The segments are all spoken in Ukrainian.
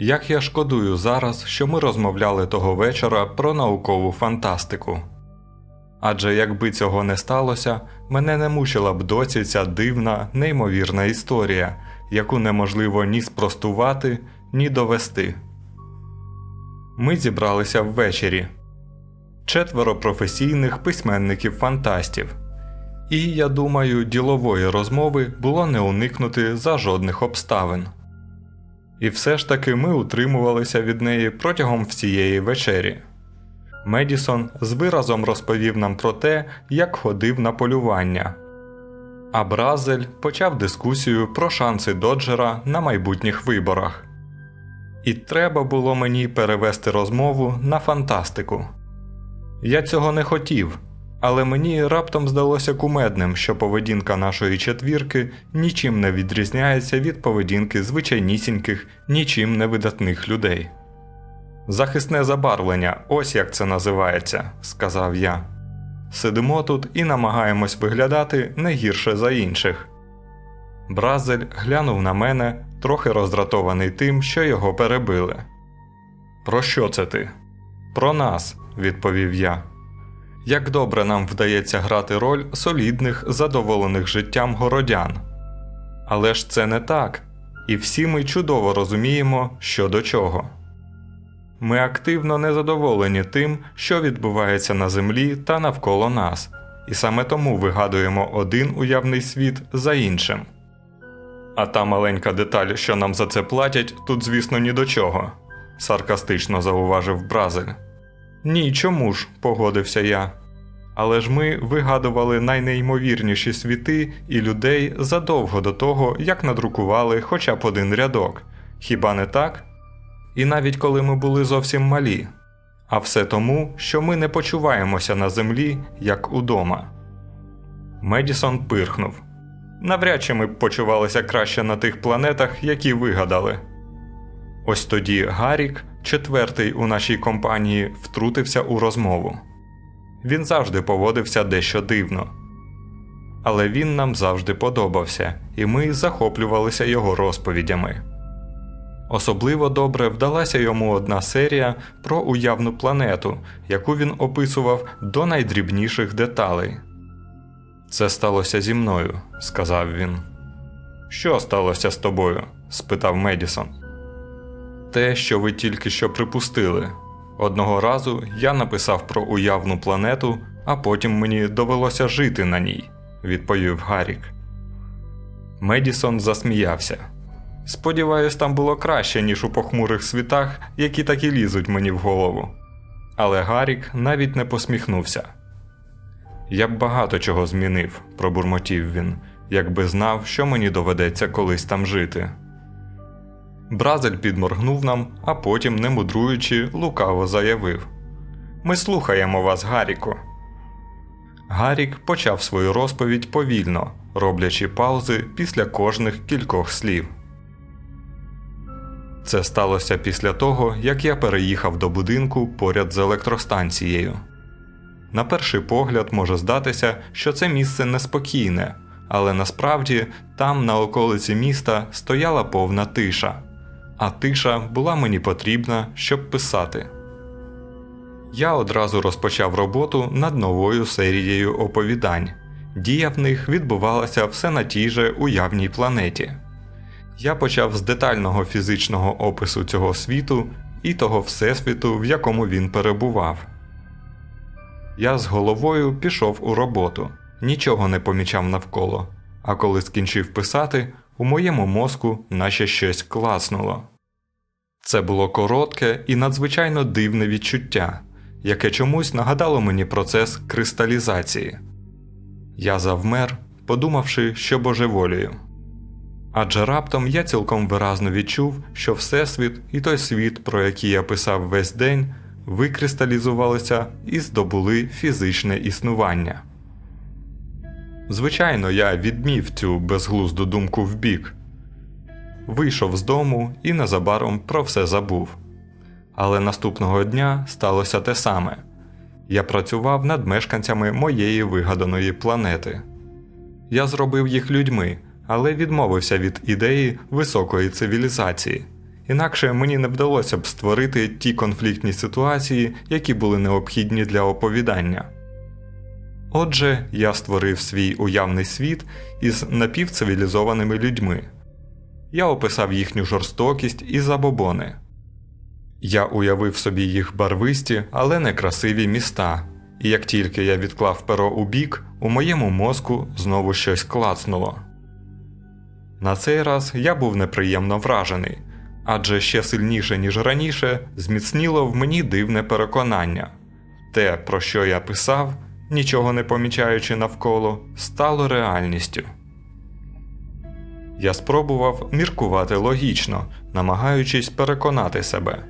Як я шкодую зараз, що ми розмовляли того вечора про наукову фантастику. Адже якби цього не сталося, мене не мучила б досі ця дивна, неймовірна історія, яку неможливо ні спростувати, ні довести. Ми зібралися ввечері четверо професійних письменників-фантастів. І, я думаю, ділової розмови було не уникнути за жодних обставин. І все ж таки ми утримувалися від неї протягом всієї вечері. Медісон з виразом розповів нам про те, як ходив на полювання. А Бразель почав дискусію про шанси Доджера на майбутніх виборах. І треба було мені перевести розмову на фантастику. Я цього не хотів, але мені раптом здалося кумедним, що поведінка нашої четвірки нічим не відрізняється від поведінки звичайнісіньких, нічим не видатних людей. Захисне забарвлення, ось як це називається, сказав я. Сидимо тут і намагаємось виглядати не гірше за інших. Бразель глянув на мене, трохи роздратований тим, що його перебили. Про що це ти? Про нас, відповів я. Як добре нам вдається грати роль солідних, задоволених життям городян. Але ж це не так, і всі ми чудово розуміємо, що до чого. Ми активно незадоволені тим, що відбувається на землі та навколо нас, і саме тому вигадуємо один уявний світ за іншим. А та маленька деталь, що нам за це платять, тут, звісно, ні до чого, саркастично зауважив Бразель. Ні, чому ж, погодився я. Але ж ми вигадували найнеймовірніші світи і людей задовго до того, як надрукували хоча б один рядок. Хіба не так? І навіть коли ми були зовсім малі. А все тому, що ми не почуваємося на землі, як удома. Медісон пирхнув. Навряд чи ми б почувалися краще на тих планетах, які вигадали. Ось тоді Гарік, четвертий у нашій компанії, втрутився у розмову. Він завжди поводився дещо дивно. Але він нам завжди подобався, і ми захоплювалися його розповідями. Особливо добре вдалася йому одна серія про уявну планету, яку він описував до найдрібніших деталей. Це сталося зі мною, сказав він. Що сталося з тобою? спитав Медісон. Те, що ви тільки що припустили. Одного разу я написав про уявну планету, а потім мені довелося жити на ній, відповів Гарік. Медісон засміявся. Сподіваюсь, там було краще, ніж у похмурих світах, які так і лізуть мені в голову. Але Гарік навіть не посміхнувся. Я б багато чого змінив, пробурмотів він, якби знав, що мені доведеться колись там жити. Бразель підморгнув нам, а потім, не мудруючи, лукаво заявив: Ми слухаємо вас, Гаріку. Гарік почав свою розповідь повільно, роблячи паузи після кожних кількох слів. Це сталося після того, як я переїхав до будинку поряд з електростанцією. На перший погляд може здатися, що це місце неспокійне, але насправді там, на околиці міста, стояла повна тиша, а тиша була мені потрібна, щоб писати. Я одразу розпочав роботу над новою серією оповідань. Дія в них відбувалася все на тій же уявній планеті. Я почав з детального фізичного опису цього світу і того всесвіту, в якому він перебував. Я з головою пішов у роботу, нічого не помічав навколо, а коли скінчив писати, у моєму мозку наче щось класнуло. Це було коротке і надзвичайно дивне відчуття, яке чомусь нагадало мені процес кристалізації. Я завмер, подумавши, що божеволію. Адже раптом я цілком виразно відчув, що Всесвіт і той світ, про який я писав весь день, викристалізувалися і здобули фізичне існування. Звичайно, я відмів цю безглузду думку вбік, вийшов з дому і незабаром про все забув. Але наступного дня сталося те саме я працював над мешканцями моєї вигаданої планети. Я зробив їх людьми, але відмовився від ідеї високої цивілізації інакше мені не вдалося б створити ті конфліктні ситуації, які були необхідні для оповідання. Отже, я створив свій уявний світ із напівцивілізованими людьми. Я описав їхню жорстокість і забобони. Я уявив собі їх барвисті, але некрасиві міста, і як тільки я відклав перо у бік, у моєму мозку знову щось клацнуло. На цей раз я був неприємно вражений, адже ще сильніше, ніж раніше, зміцніло в мені дивне переконання те, про що я писав, нічого не помічаючи навколо, стало реальністю. Я спробував міркувати логічно, намагаючись переконати себе.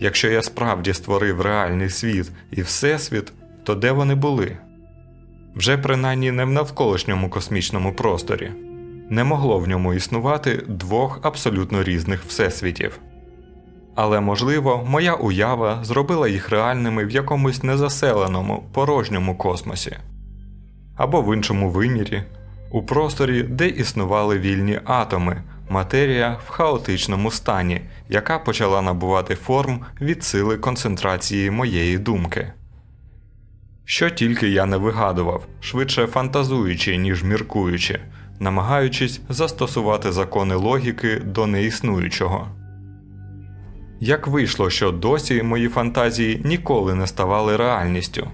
Якщо я справді створив реальний світ і всесвіт, то де вони були? Вже принаймні не в навколишньому космічному просторі. Не могло в ньому існувати двох абсолютно різних всесвітів. Але, можливо, моя уява зробила їх реальними в якомусь незаселеному, порожньому космосі, або в іншому вимірі, у просторі, де існували вільні атоми, матерія в хаотичному стані, яка почала набувати форм від сили концентрації моєї думки. Що тільки я не вигадував, швидше фантазуючи, ніж міркуючи, намагаючись застосувати закони логіки до неіснуючого. Як вийшло, що досі мої фантазії ніколи не ставали реальністю?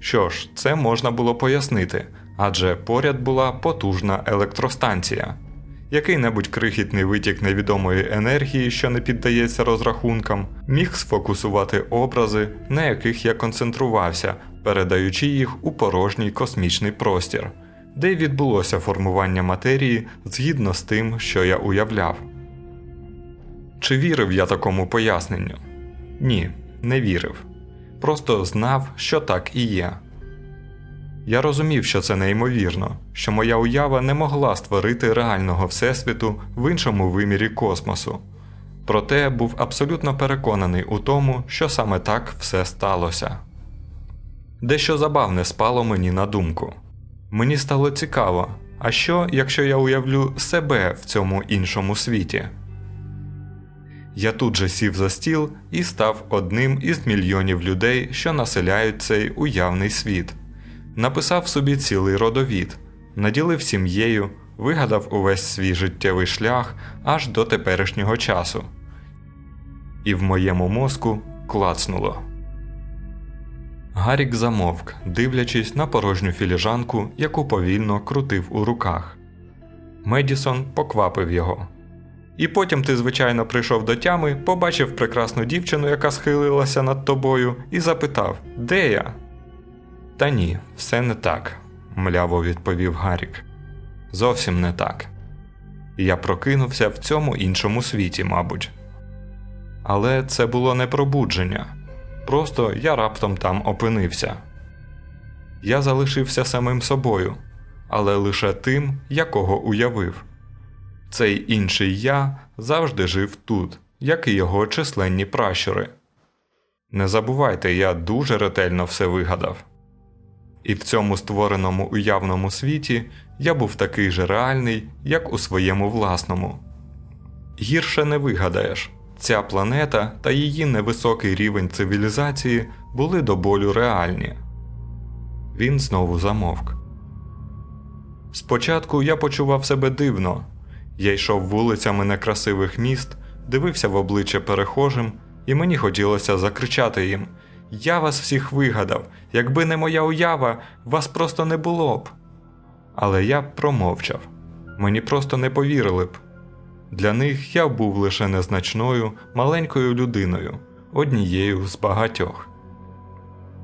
Що ж, це можна було пояснити, адже поряд була потужна електростанція. Який-небудь крихітний витік невідомої енергії, що не піддається розрахункам, міг сфокусувати образи, на яких я концентрувався, передаючи їх у порожній космічний простір, де й відбулося формування матерії згідно з тим, що я уявляв. Чи вірив я такому поясненню? Ні, не вірив. Просто знав, що так і є. Я розумів, що це неймовірно, що моя уява не могла створити реального всесвіту в іншому вимірі космосу. Проте був абсолютно переконаний у тому, що саме так все сталося. Дещо забавне спало мені на думку. Мені стало цікаво, а що, якщо я уявлю себе в цьому іншому світі? Я тут же сів за стіл і став одним із мільйонів людей, що населяють цей уявний світ. Написав собі цілий родовід, наділив сім'єю, вигадав увесь свій життєвий шлях аж до теперішнього часу. І в моєму мозку клацнуло. Гарік замовк, дивлячись на порожню філіжанку, яку повільно крутив у руках. Медісон поквапив його. І потім ти, звичайно, прийшов до тями, побачив прекрасну дівчину, яка схилилася над тобою, і запитав, де я? Та ні, все не так, мляво відповів Гарік. Зовсім не так. Я прокинувся в цьому іншому світі, мабуть. Але це було не пробудження. Просто я раптом там опинився. Я залишився самим собою, але лише тим, якого уявив. Цей інший я завжди жив тут, як і його численні пращури. Не забувайте, я дуже ретельно все вигадав. І в цьому створеному уявному світі я був такий же реальний, як у своєму власному. Гірше не вигадаєш, ця планета та її невисокий рівень цивілізації були до болю реальні. Він знову замовк. Спочатку я почував себе дивно. Я йшов вулицями некрасивих міст, дивився в обличчя перехожим, і мені хотілося закричати їм Я вас всіх вигадав, якби не моя уява, вас просто не було б. Але я промовчав мені просто не повірили б. Для них я був лише незначною, маленькою людиною, однією з багатьох.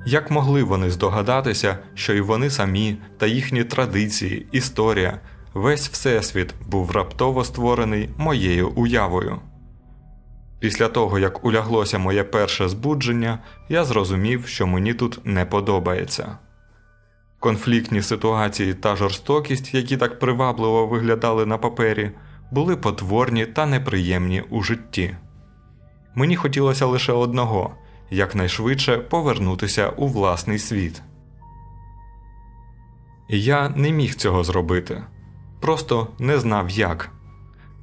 Як могли вони здогадатися, що і вони самі та їхні традиції, історія, весь всесвіт був раптово створений моєю уявою? Після того, як уляглося моє перше збудження, я зрозумів, що мені тут не подобається. Конфліктні ситуації та жорстокість, які так привабливо виглядали на папері, були потворні та неприємні у житті. Мені хотілося лише одного якнайшвидше повернутися у власний світ. Я не міг цього зробити, просто не знав як.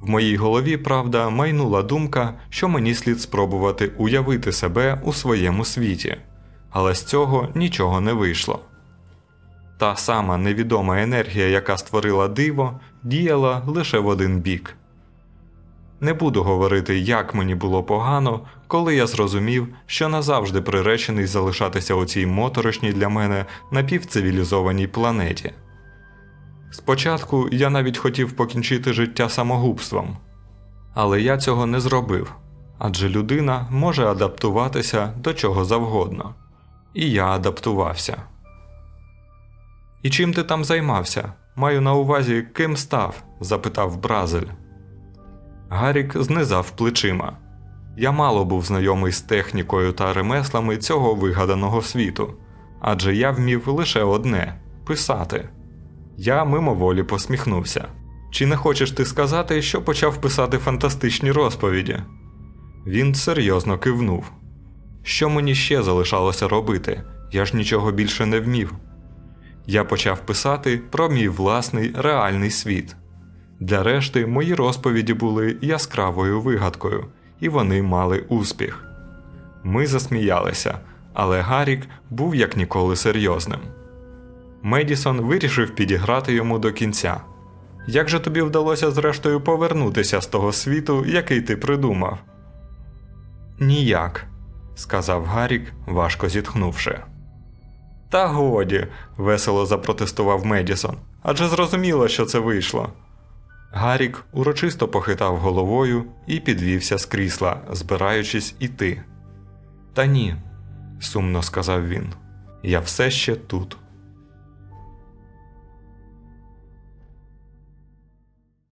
В моїй голові, правда, майнула думка, що мені слід спробувати уявити себе у своєму світі, але з цього нічого не вийшло. Та сама невідома енергія, яка створила диво, діяла лише в один бік. Не буду говорити, як мені було погано, коли я зрозумів, що назавжди приречений залишатися у цій моторошній для мене напівцивілізованій планеті. Спочатку я навіть хотів покінчити життя самогубством, але я цього не зробив, адже людина може адаптуватися до чого завгодно. І я адаптувався. І чим ти там займався? Маю на увазі, ким став? запитав Бразель. Гарік знизав плечима. Я мало був знайомий з технікою та ремеслами цього вигаданого світу, адже я вмів лише одне писати. Я мимоволі посміхнувся. Чи не хочеш ти сказати, що почав писати фантастичні розповіді? Він серйозно кивнув. Що мені ще залишалося робити? Я ж нічого більше не вмів. Я почав писати про мій власний реальний світ. Для решти мої розповіді були яскравою вигадкою, і вони мали успіх. Ми засміялися, але Гарік був як ніколи серйозним. Медісон вирішив підіграти йому до кінця. Як же тобі вдалося зрештою повернутися з того світу, який ти придумав? Ніяк, сказав Гарік, важко зітхнувши. Та годі, весело запротестував Медісон. Адже зрозуміло, що це вийшло. Гарік урочисто похитав головою і підвівся з крісла, збираючись іти. Та ні, сумно сказав він. Я все ще тут.